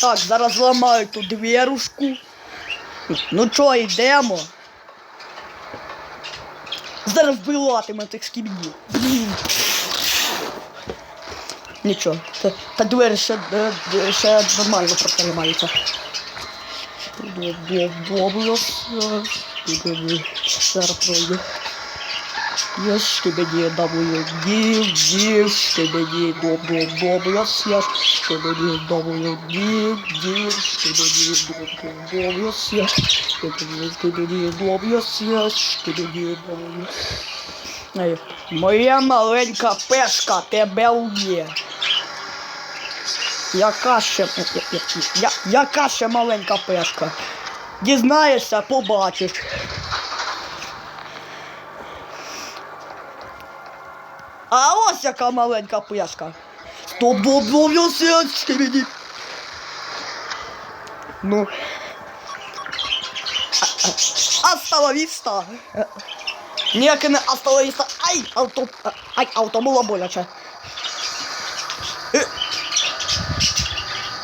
Так, зараз ламаю ту двірушку. Ну чо, йдемо? Зараз вбиватиме тих скібнів. Нічого, та, та двері ще, е, е, ще нормально протримаються. Добре, зараз пройду. Я шкибеді дабую дів, дів, шкибеді добро добро я шкибеді дабую дів, дів, шкибеді добро добро я добро я шкибеді добро. Ей, Моя маленька пешка тебе уб'є. Яка ще, я, яка ще маленька пешка? Дізнаєшся, побачиш. А ось яка маленька пешка. Стоп, мені. Ну. Остановіста. Ніяке не остановіста. Ай, авто. Ай, авто було боляче. Е.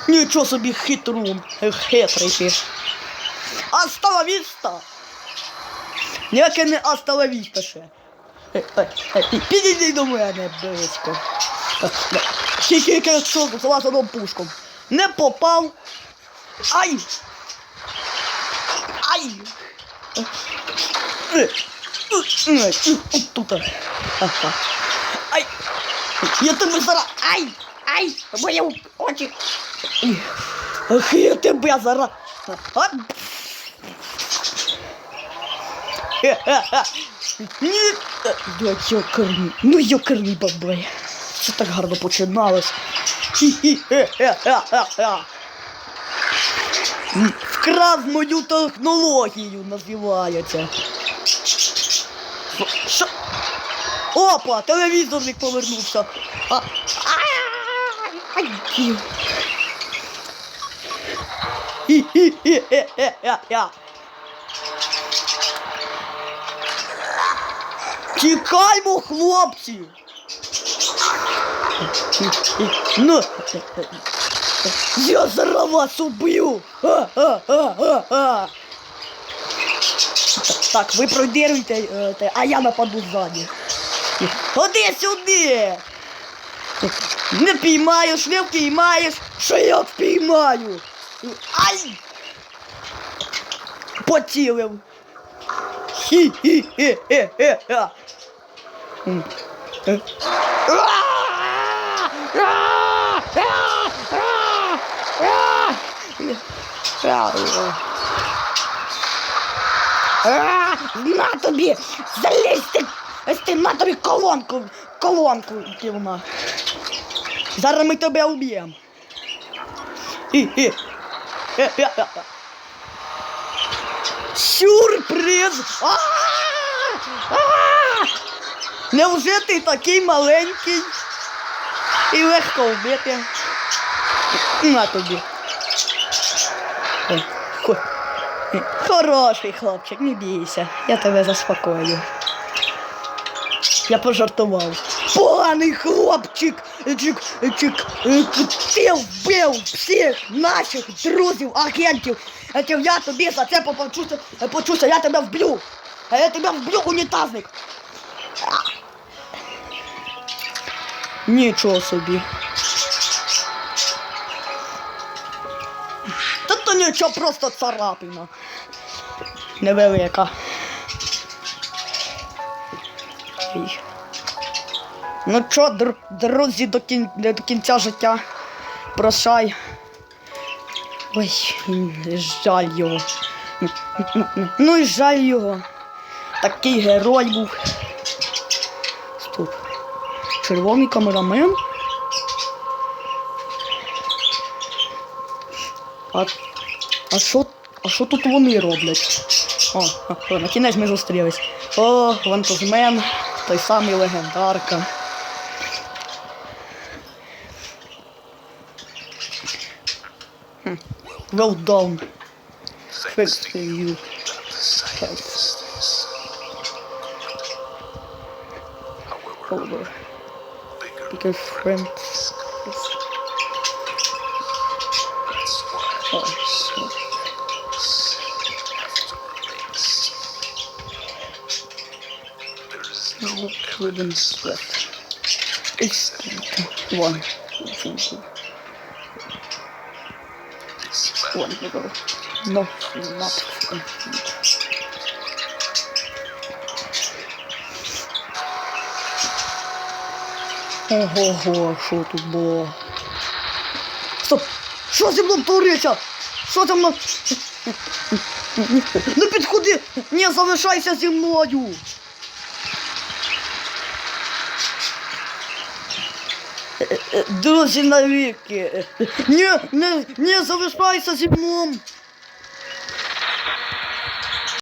Нічого собі хитрун. Е, Хитрий ти. Остановіста. Ніяке не остановіста ще. Підійди до мене близько. Тільки якщо з лазером пушком. Не попав. Ай! Ай! Тут. Ай! Я тебе зараз. Ай! Ай! Мої очі! Ах, я тебе зараз. Ні! Я йокерні, ну йокерні бабай. Це так гарно починалось. Вкрав мою технологію називається. Що? Опа, телевізорник повернувся. А, ай, ай. Хі-хі-хе-хе-хе-хе. Тікаймо, хлопці! Ну, я зараз вас уб'ю! Так, ви продируйте, е, а я нападу ззаді. Ходи сюди! Не піймаєш, не впіймаєш, що я впіймаю! Ай! Поцілив! Хі-хі-хі-хі-хі-хі! Е. На тобі! Залізь ти! Ти на тобі колонку! Колонку кивна! Зараз ми тебе уб'ємо! Хі-хі! Хе-хе-хе. Сюрприз! А! Невже ти такий маленький і легко вбити? На тобі. Хороший хлопчик, не бійся, я тебе заспокою. Я пожартував. Поганий хлопчик! Чик, чик, ти вбив всіх наших друзів, агентів. Я тобі за це почуся, я тебе вб'ю. Я тебе вб'ю, унітазник. Нічого собі. Та то нічого, просто царапина. Невелика. Ну що, др- друзі, до, кін... до кінця життя. Прощай. Ой, жаль його. Ну і жаль його. Такий герой був. Червоний камерамен. А, а що а що тут вони роблять? О, о, на кінець ми зустрілись. О, вантажмен, той самий легендарка. Хм, Well done. Thanks to you. Over. because friends, Oh. No wooden strip. It's one. I think. One ago. No, not. Ого-го, що тут було? Стоп! Що зі мною твориться? Що зі мною? Не підходи! Не залишайся зі мною! Е, е, Друзі навіки! Не, не, не залишайся зі мною!